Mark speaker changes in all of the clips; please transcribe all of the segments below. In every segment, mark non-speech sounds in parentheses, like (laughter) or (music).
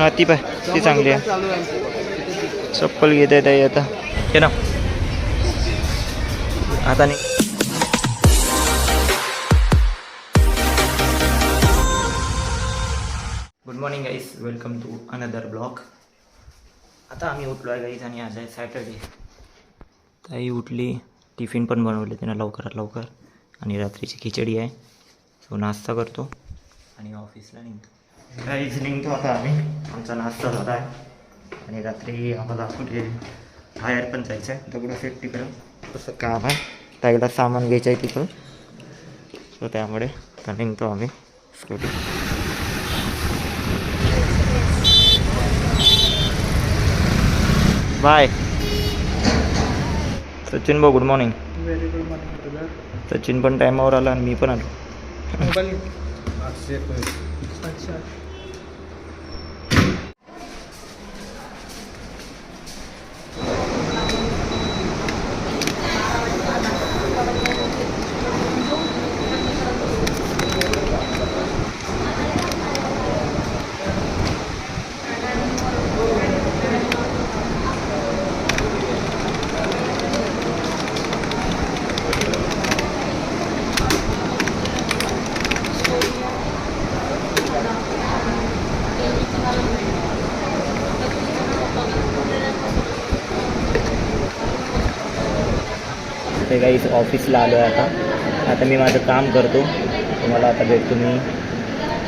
Speaker 1: हा ती पाय ती चांगली आहे. चप्पल घेत आहे ताई आता. हे ना. आता नाही good morning guys welcome to another blog आता आम्ही उठलो आहे गाईज आणि आज आहे सॅटर्डे ताई उठली. टिफिन पण बनवले त्यांना लवकरात लवकर. आणि रात्रीची खिचडी आहे. सो नाश्ता करतो. आणि ऑफिसला निघतो. गाईज निघतो आता आम्ही आमचा नाश्ता झाला आहे. आणि रात्री आम्हाला कुठे बाहेर पण जायचं आहे दगडं सेट तिकडं तसं काम आहे. ताईला सामान घ्यायचं आहे तिथं सो त्यामुळे आता निघतो आम्ही स्कूटी बाय सचिन भाऊ good morning
Speaker 2: morning, brother.
Speaker 1: Sachin पण टायमावर आला आणि मी पण आलो.
Speaker 2: अच्छा.
Speaker 1: ते काही ऑफिसला आलो आहे आता. आता मी माझं काम करतो. तुम्हाला आता भेटतो मी.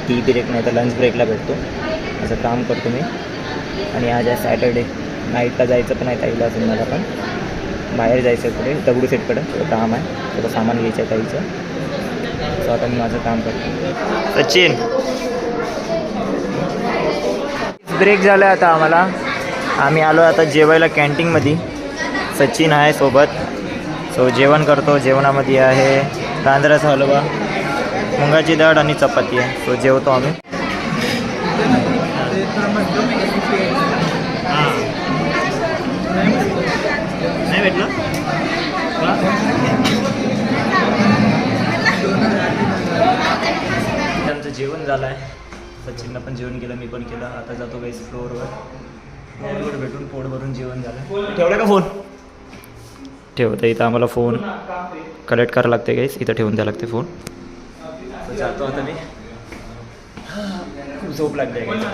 Speaker 1: टी ब्रेक नाही तर लंच ब्रेकला भेटतो. असं काम करतो मी. आणि आज आहे सॅटर्डे नाईटला जायचं पण आहे ताईला अजून मला पण. बाहेर जायचं आहे पुढे. दगडू सेटकडं थोडं काम आहे. थोडं सामान घ्यायचं आहे ताईचं. सो आता मी माझं काम करतो. सचिन. ब्रेक झाला आता आम्हाला. आम्ही आलो आता जेवायला कॅन्टीनमध्ये सचिन आहे सोबत. सो जेवण करतो जेवणामध्ये आहे तांदळाचा हलवा मुंगाची डाळ आणि चपाती आहे. सो जेवतो आम्ही. नाही भेटलं त्यांचं जेवण झालं आहे सचिननं पण जेवण केलं मी पण केलं. आता जातो काही फ्लोअरवर फ्लोअरवर भेटून पोट भरून जेवण झालं. ठेवलं का फोन ठेवतं इथं आम्हाला फ़ोन कलेक्ट करावं लागते गाईस इथं ठेवून द्यावं लागते फ़ोन जातो आता मी. खूप झोप आहे guys.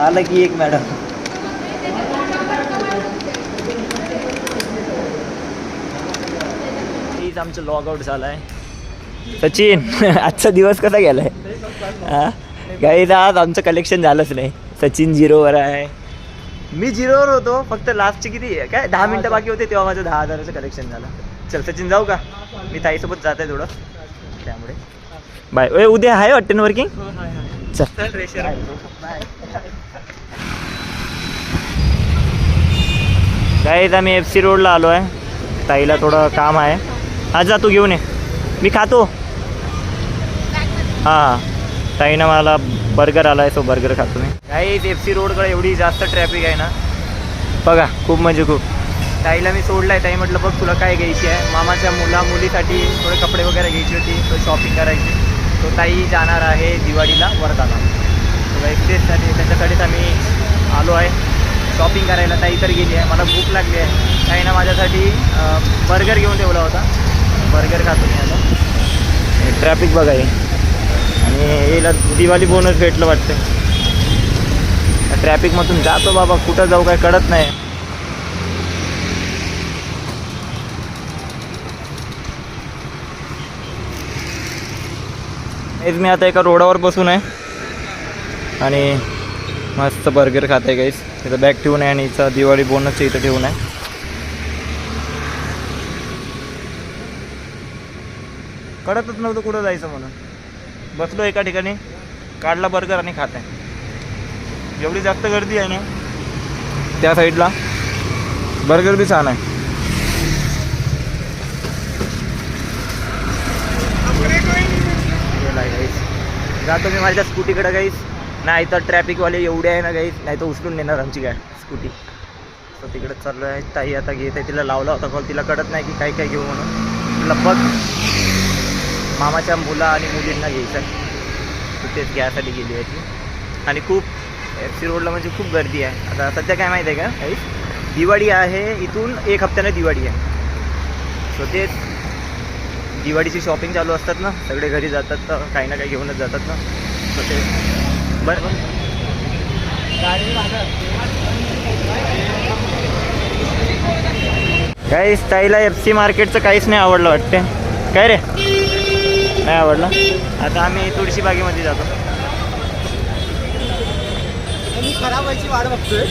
Speaker 1: आलं की एक मॅडम प्लीज़ आमचं लॉग आउट झालं आहे सचिन (laughs) आजचा दिवस कसा गेलाय? हा? काही आज आमचं कलेक्शन झालंच नाही. सचिन झिरोवर आहे. मी झिरोवर होतो फक्त लास्टचे किती काय दहा मिनटं बाकी होते तेव्हा माझं दहा हजाराचं कलेक्शन झालं. चल सचिन जाऊ का? मी ताईसोबत जात आहे थोडं. त्यामुळे. बाय ओय उद्या आहे वाटतं ना वर्किंग चल.
Speaker 2: चल रेशर
Speaker 1: गाईज आम्ही एफ सी रोडला आलो आहे ताईला थोडं काम आहे. हा जा तू घेऊन ये. मी खातो. हां. ताईनं मला बर्गर आला आहे सो बर्गर खातो मी. गाईज एफ सी रोडकडे एवढी जास्त ट्रॅफिक आहे ना. बघा खूप म्हणजे खूप. ताईला मी सोडलं आहे ताई म्हटलं बघ तुला काय घ्यायची आहे? मामाच्या मुला मुलीसाठी थोडे कपडे वगैरे घ्यायची होती. थोडी शॉपिंग करायची. तो ताई जाणार आहे दिवाळीला वर्धाला. तेचसाठी त्याच्यासाठीच आम्ही आलो आहे. शॉपिंग करायला ताई तर गेली आहे. मला भूक लागली आहे. ताईनं माझ्यासाठी बर्गर घेऊन ठेवला होता. बर्गर खातो मी आता. ट्रॅफिक बघा हे. आणि याला दिवाळी बोनस भेटलं वाटतं. ट्रॅफिकमधून जातो बाबा कुठं जाऊ काय कळत नाही. हेच मी आता एका रोडावर बसून आहे. आणि मस्त बर्गर खात आहे गाईस इथं बॅग ठेवून आहे आणि इथं दिवाळी बोनसच्या इथं ठेवून आहे. कळतच नव्हतं कुठं जायचं म्हणून. बसलो एका ठिकाणी काढला बर्गर आणि खात आहे. एवढी जास्त गर्दी आहे ना त्या साईडला बर्गर बी छान आहे. जातो मी माझ्या स्कूटीकडे गाईस नाही तर ट्रॅफिकवाले एवढे आहे ना गाईस नाही तर उचलून नेणार आमची काय स्कूटी तर तिकडे चाललो आहे ताई आता घेत आहे तिला लावला होता कॉल तिला कळत नाही की काय काय घेऊ म्हणून. तिला बघ. मामाच्या मुला आणि मुलींना घ्यायचं. आहे तिथेच घ्यायसाठी गेली आहे ती आणि खूप एफ सी रोडला म्हणजे खूप गर्दी आहे. आता सध्या काय माहिती आहे का? काही दिवाळी आहे इथून एक हप्त्याने दिवाळी आहे. सो तेच. दिवाळीची शॉपिंग चालू असतात ना सगळे घरी जातात तर काही ना काही घेऊनच जातात ना. सो ते बरं. काही ताईला एफ सी मार्केटचं काहीच नाही आवडलं वाटते काय रे? नाही आवडलं. आता आम्ही तुळशी बागेमध्ये जातो.
Speaker 2: वाट बघतोय.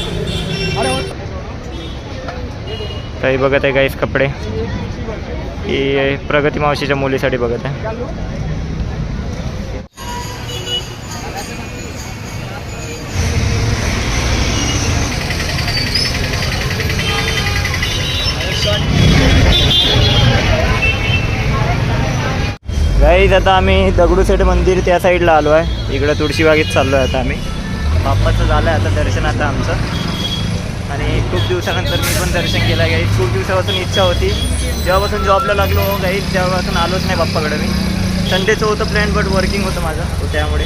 Speaker 1: ताई बघत आहे काहीच कपडे. ही प्रगती मावशीच्या मुलीसाठी बघत आहे. गाईज आता आम्ही दगडूशेठ मंदिर त्या साईडला आलो आहे. इकडं तुळशीबागेत चाललो आहे आता आम्ही. बाप्पाचं झालं आहे आता दर्शन आता आमचं. आणि खूप दिवसानंतर मी पण दर्शन केलं आहे. गाईज खूप दिवसापासून इच्छा होती. जेव्हापासून जॉबला लागलो हो गाईज तेव्हापासून आलोच नाही बाप्पाकडे मी. संडेचं होतं प्लॅन बट वर्किंग होतं माझं. हो, त्यामुळे.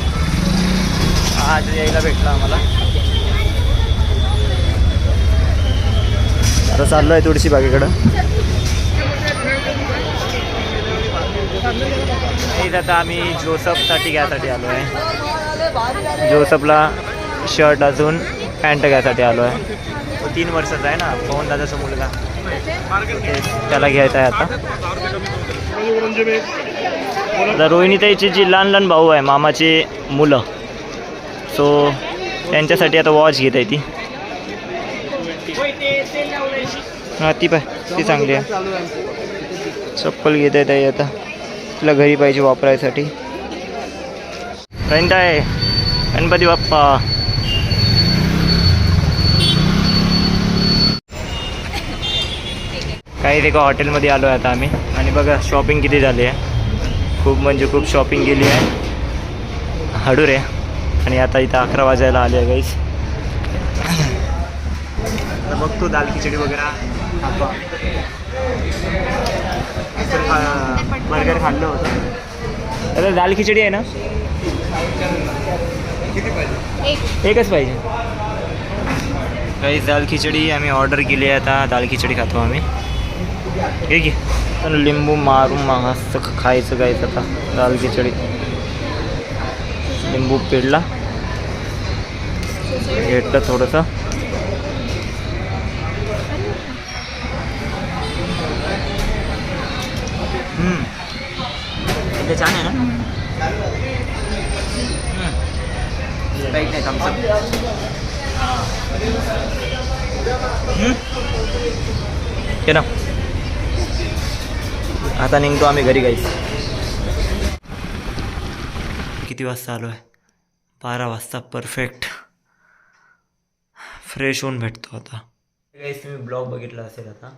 Speaker 1: आज यायला भेटलं आम्हाला. आता चाललो आहे तुळशीबागेकडं. नाही आता आम्ही जोसफसाठी घ्यायसाठी आलो आहे. जोसफला शर्ट अजून पॅन्ट घ्यायसाठी आलो आहे. तो तीन वर्षाचा आहे ना पवन दादाचा मुलगा. त्याला घ्यायचा आहे आता. आता रोहिणीताईची जी लहान लहान भाऊ आहे मामाची मुलं. सो त्यांच्यासाठी आता वॉच घेत आहे ती. हां ती पाय ती चांगली आहे. चप्पल घेत आहे ताई आता. तिला घरी पाहिजे वापरायसाठी. आहे. गणपती बाप्पा. काही ते का हॉटेलमध्ये आलो आहे आता आम्ही. आणि बघा शॉपिंग किती झाली आहे. खूप म्हणजे खूप शॉपिंग केली आहे. हडूर आहे आणि आता इथं अकरा वाजायला आले आहे गाईस बघतो दाल खिचडी वगैरे. खातो बर्गर खाल्लं होतं. आता दाल खिचडी आहे ना? एकच पाहिजे. काही दाल खिचडी आम्ही ऑर्डर केली आहे आता दाल खिचडी खातो आम्ही. ठीक आहे पण लिंबू मारून मस्त खायचं गायचं आता दाल खिचडी. लिंबू पिळला. घेतलं थोडंसं. ते छान आहे ना नाही थम्सअप ना. आता निघतो आम्ही घरी गाईस किती वाजता आलो आहे? बारा वाजता परफेक्ट फ्रेश होऊन भेटतो आता. गाईस तुम्ही ब्लॉग बघितला असेल आता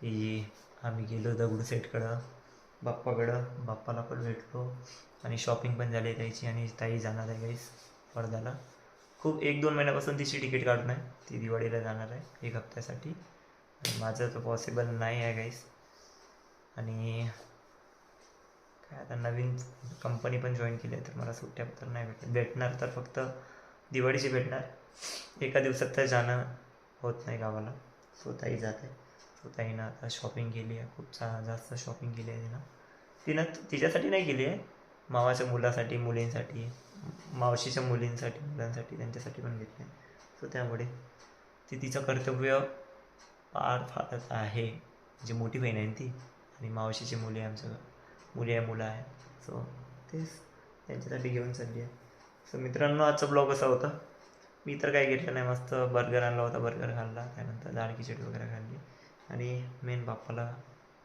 Speaker 1: की आम्ही गेलो दगडू सेटकडं बाप्पाकडं बाप्पाला पण भेटलो आणि शॉपिंग पण झाली त्याची आणि ताई जाणार आहे गाईस वर्ध्याला खूप एक दोन महिन्यापासून तिची तिकीट काढून आहे. ती दिवाळीला जाणार आहे एक हप्त्यासाठी. माझं तर पॉसिबल नाही आहे गाईस आणि काय आता नवीन कंपनी पण जॉईन केली आहे तर मला सुट्ट्या तर नाही भेटत. भेटणार तर फक्त दिवाळीची भेटणार. एका दिवसात तर जाणं होत नाही गावाला. स्वतःही जात. आहे स्वतःहीनं आता शॉपिंग केली आहे. खूप चा जास्त शॉपिंग केली आहे तिनं. तिनं तिच्यासाठी नाही केली आहे. मावाच्या मुलासाठी मुलींसाठी मावशीच्या मुलींसाठी मुलांसाठी त्यांच्यासाठी पण घेतली आहे. सो त्यामुळे ती तिचं कर्तव्य पार फारच आहे. जी मोठी बहीण आहे ना ती आणि मावशीची मुली आहे आमच्या मुली आहे मुलं आहे. सो तेच त्यांच्यासाठी घेऊन चालली आहे. सो मित्रांनो आजचा ब्लॉग असा होता. मी तर काही घेतलं नाही. मस्त बर्गर आणला होता बर्गर खाल्ला. त्यानंतर दाळ खिचडी वगैरे खाल्ली. आणि मेन बाप्पाला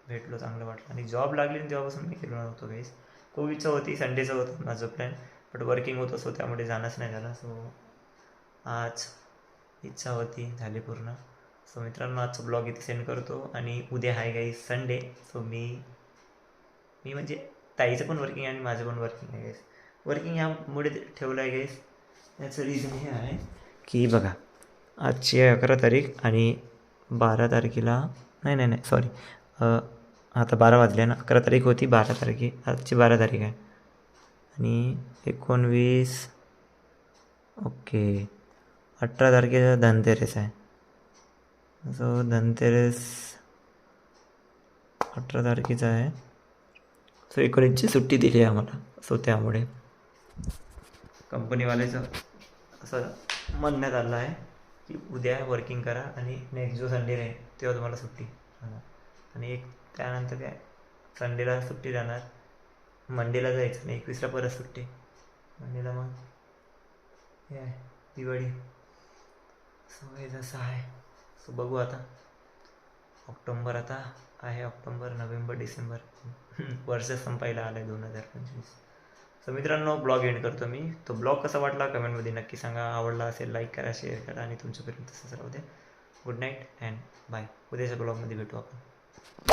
Speaker 1: भेटलो चांगलं वाटलं. आणि जॉब लागली आणि तेव्हापासून मी गेलो नव्हतो काहीच कोविडचं होती संडेचं होतं माझं प्लॅन बट वर्किंग होत असो त्यामुळे जाणंच नाही झालं. सो आज इच्छा होती झाली पूर्ण. सो मित्रांनो आजचा ब्लॉग इथे सेंड करतो. आणि उद्या आहे काही संडे सो मी मी म्हणजे ताईचं पण वर्किंग आहे आणि माझं पण वर्किंग आहे गाईस वर्किंग ह्यामुळे ठेवलं आहे गाईस याचं रिझन हे आहे. की बघा आजची आहे अकरा तारीख आणि बारा तारखेला नाही नाही नाही सॉरी आता बारा वाजले ना अकरा तारीख होती बारा तारखे आजची बारा तारीख आहे. आणि एकोणवीस ओके. अठरा तारखेचा धनतेरस आहे. सो धनतेरस अठरा तारखेचा आहे. सो एकोणीसची सुट्टी दिली आहे आम्हाला. सो त्यामुळे. कंपनीवाल्याचं असं म्हणण्यात आलं आहे. की उद्या वर्किंग करा आणि नेक्स्ट जो संडे राहील तेव्हा तुम्हाला सुट्टी. राहणार आणि एक त्यानंतर काय? संडेला सुट्टी राहणार मंडेला जायचं आणि एकवीसला परत सुट्टी. मंडेला मग हे आहे दिवाळी. सो हे जसं आहे. सो बघू आता. ऑक्टोंबर आता आहे ऑक्टोंबर नोव्हेंबर डिसेंबर. (laughs) वर्ष संपायला आलं आहे दोन हजार पंचवीस. सो मित्रांनो ब्लॉग एंड करतो मी. तो ब्लॉग कसा वाटला कमेंटमध्ये नक्की सांगा. आवडला असेल लाईक करा शेअर करा आणि तुमच्यापर्यंत तसंच राहू द्या गुड नाईट अँड बाय उद्याच्या ब्लॉगमध्ये भेटू आपण.